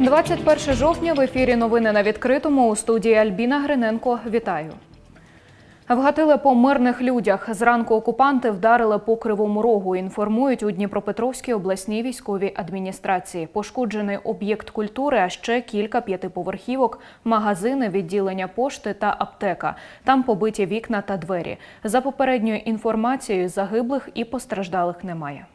21 жовтня в ефірі новини на відкритому у студії Альбіна Гриненко. Вітаю. Вгатили по мирних людях. Зранку окупанти вдарили по кривому рогу. Інформують у Дніпропетровській обласній військовій адміністрації. Пошкоджений об'єкт культури, а ще кілька п'ятиповерхівок, магазини, відділення пошти та аптека. Там побиті вікна та двері. За попередньою інформацією, загиблих і постраждалих немає.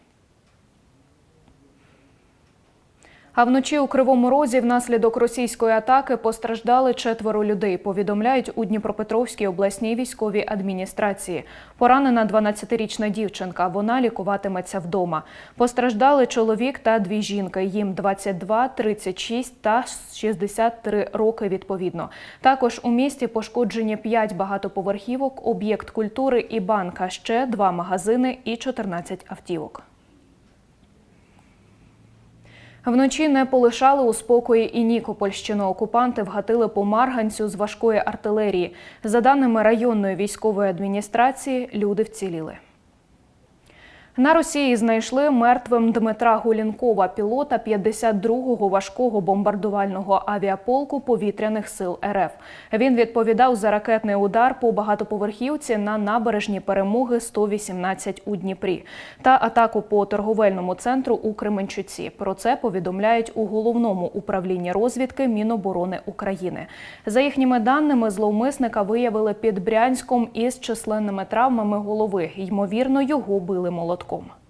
А вночі у Кривому Розі внаслідок російської атаки постраждали четверо людей. Повідомляють у Дніпропетровській обласній військовій адміністрації. Поранена 12-річна дівчинка. Вона лікуватиметься вдома. Постраждали чоловік та дві жінки. Їм 22, 36 та 63 роки відповідно. Також у місті пошкоджені 5 багатоповерхівок, об'єкт культури і банк, а ще два магазини і 14 автівок. Вночі не полишали у спокої і Нікопольщину. Окупанти вгатили по Марганцю з важкої артилерії. За даними районної військової адміністрації, люди вціліли. На Росії знайшли мертвим Дмитра Гулінкова, пілота 52-го важкого бомбардувального авіаполку повітряних сил РФ. Він відповідав за ракетний удар по багатоповерхівці на набережні перемоги 118 у Дніпрі та атаку по торговельному центру у Кременчуці. Про це повідомляють у головному управлінні розвідки Міноборони України. За їхніми даними, зловмисника виявили під Брянськом із численними травмами голови. Ймовірно, його били молотком. Коротком.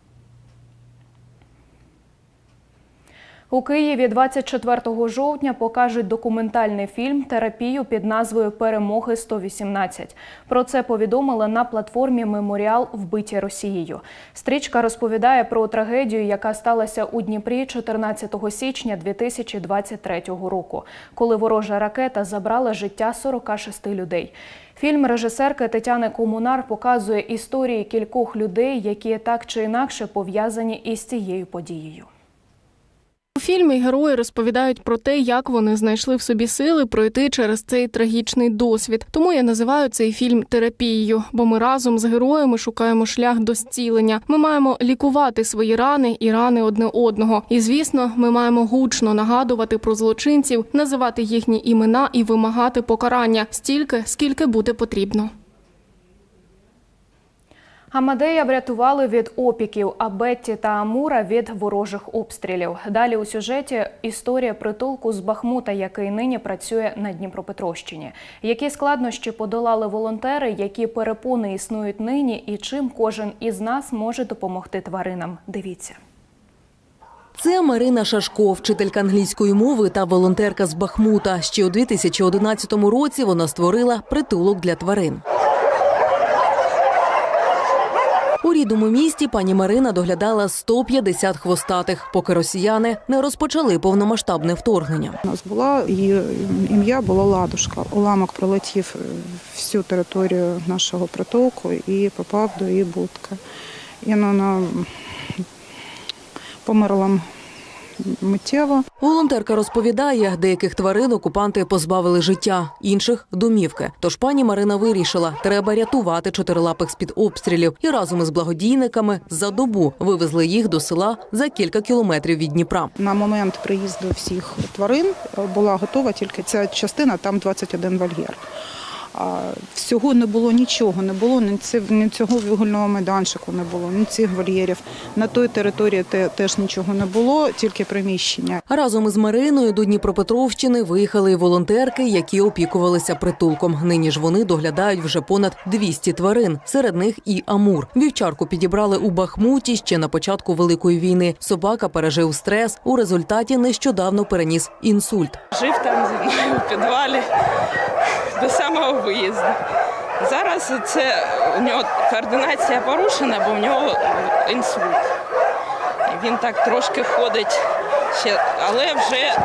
У Києві 24 жовтня покажуть документальний фільм Терапію під назвою Перемоги 118. Про це повідомили на платформі Меморіал Вбиті Росією. Стрічка розповідає про трагедію, яка сталася у Дніпрі 14 січня 2023 року, коли ворожа ракета забрала життя 46 людей. Фільм режисерки Тетяни Комунар показує історії кількох людей, які так чи інакше пов'язані із цією подією. У фільмі герої розповідають про те, як вони знайшли в собі сили пройти через цей трагічний досвід. Тому я називаю цей фільм терапією, бо ми разом з героями шукаємо шлях до зцілення. Ми маємо лікувати свої рани і рани одне одного. І звісно, ми маємо гучно нагадувати про злочинців, називати їхні імена і вимагати покарання стільки, скільки буде потрібно. Амадея врятували від опіків, а Бетті та Амура від ворожих обстрілів. Далі у сюжеті історія притулку з Бахмута, який нині працює на Дніпропетровщині. Які складнощі подолали волонтери, які перепони існують нині, і чим кожен із нас може допомогти тваринам. Дивіться. Це Марина Шашко, вчителька англійської мови та волонтерка з Бахмута. Ще у 2011 році вона створила притулок для тварин. У місті пані Марина доглядала 150 хвостатих, поки росіяни не розпочали повномасштабне вторгнення. У нас була її ім'я була Ладушка. Уламок пролетів всю територію нашого притулку і попав до її будки. І вона померла миттєво. Волонтерка розповідає, деяких тварин окупанти позбавили життя, інших домівки. Тож пані Марина вирішила, треба рятувати чотирилапих з під обстрілів, і разом із благодійниками за добу вивезли їх до села за кілька кілометрів від Дніпра. На момент приїзду всіх тварин була готова тільки ця частина, там 21 вольєр. А всього не було нічого, не було ні цього вигульного майданчику, не було, ні цих вольєрів. На той території теж нічого не було, тільки приміщення. Разом із Мариною до Дніпропетровщини виїхали й волонтерки, які опікувалися притулком. Нині ж вони доглядають вже понад 200 тварин. Серед них і Амур. Вівчарку підібрали у Бахмуті ще на початку великої війни. Собака пережив стрес. У результаті нещодавно переніс інсульт. Жив там в підвалі до самого виїзду. Зараз це у нього координація порушена, бо в нього інсульт. Він так трошки ходить, ще, але вже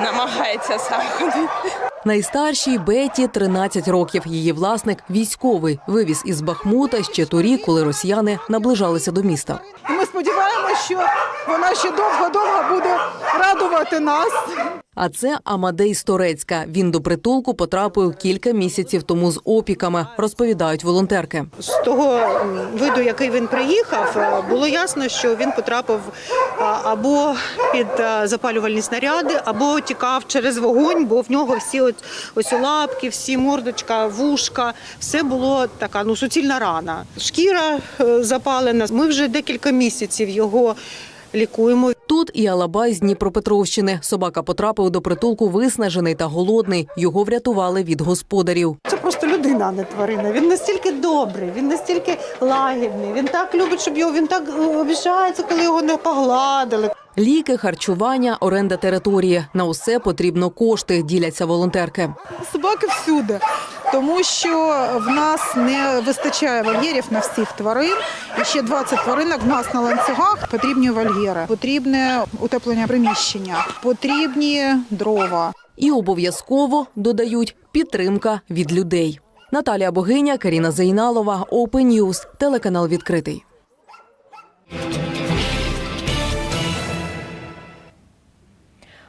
намагається сам ходити. Найстаршій Беті 13 років. Її власник військовий вивіз із Бахмута ще торік, коли росіяни наближалися до міста. І ми сподіваємося, що вона ще довго-довго буде радувати нас. А це Амадей Сторецька. Він до притулку потрапив кілька місяців тому з опіками, розповідають волонтерки. З того виду, який він приїхав, е, було ясно, що він потрапив або під е, запалювальні снаряди, або тікав через вогонь, бо в нього всі от, ось лапки, всі мордочка, вушка, все було така ну суцільна рана. Шкіра е, запалена. Ми вже декілька місяців його лікуємо. Тут і Алабай з Дніпропетровщини. Собака потрапив до притулку виснажений та голодний. Його врятували від господарів. Це просто людина, а не тварина. Він настільки добрий, він настільки лагідний. Він так любить, щоб його він так е, обіжається, коли його не погладили. Ліки, харчування, оренда території. На усе потрібно кошти, діляться волонтерки. Собаки всюди, тому що в нас не вистачає вольєрів на всіх тварин. І ще 20 тваринок в нас на ланцюгах потрібні вольєри, потрібне утеплення приміщення, потрібні дрова. І обов'язково додають підтримка від людей. Наталія Богиня, Каріна Зейналова, Open News, телеканал відкритий.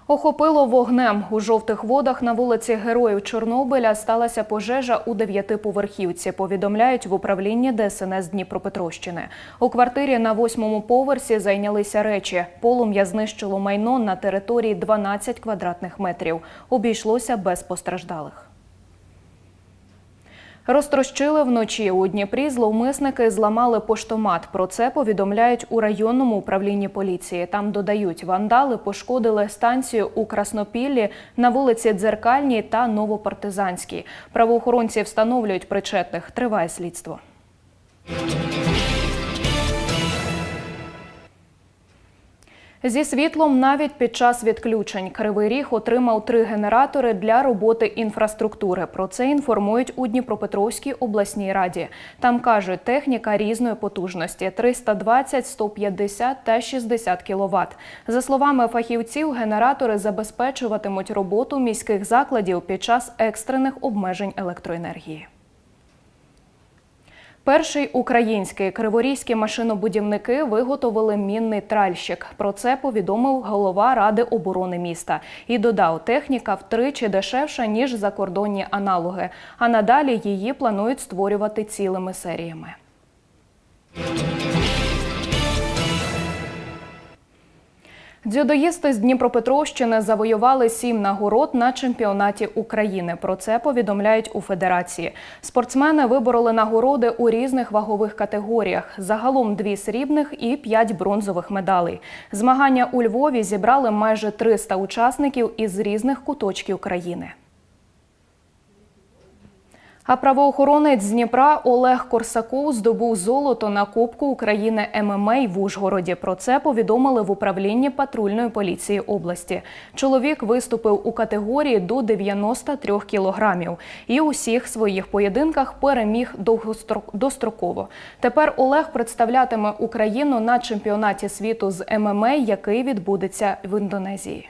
Охопило вогнем у жовтих водах на вулиці Героїв Чорнобиля сталася пожежа у дев'ятиповерхівці. Повідомляють в управлінні ДСНС Дніпропетровщини. У квартирі на восьмому поверсі зайнялися речі. Полум'я знищило майно на території 12 квадратних метрів. Обійшлося без постраждалих. Розтрощили вночі у Дніпрі. Зловмисники зламали поштомат. Про це повідомляють у районному управлінні поліції. Там додають, вандали пошкодили станцію у Краснопіллі на вулиці Дзеркальній та Новопартизанській. Правоохоронці встановлюють причетних. Триває слідство. Зі світлом навіть під час відключень Кривий Ріг отримав три генератори для роботи інфраструктури. Про це інформують у Дніпропетровській обласній раді. Там кажуть, техніка різної потужності 320, 150 та 60 кВт. За словами фахівців, генератори забезпечуватимуть роботу міських закладів під час екстрених обмежень електроенергії. Перший український криворізькі машинобудівники виготовили мінний тральщик. Про це повідомив голова Ради оборони міста і додав, техніка втричі дешевша ніж закордонні аналоги. А надалі її планують створювати цілими серіями. Дзюдоїсти з Дніпропетровщини завоювали сім нагород на чемпіонаті України. Про це повідомляють у федерації. Спортсмени вибороли нагороди у різних вагових категоріях. Загалом дві срібних і п'ять бронзових медалей. Змагання у Львові зібрали майже 300 учасників із різних куточків країни. А правоохоронець з Дніпра Олег Корсаков здобув золото на Кубку України ММА в Ужгороді. Про це повідомили в управлінні патрульної поліції області. Чоловік виступив у категорії до 93 кілограмів і у всіх своїх поєдинках переміг довгостро- достроково. Тепер Олег представлятиме Україну на чемпіонаті світу з ММА, який відбудеться в Індонезії.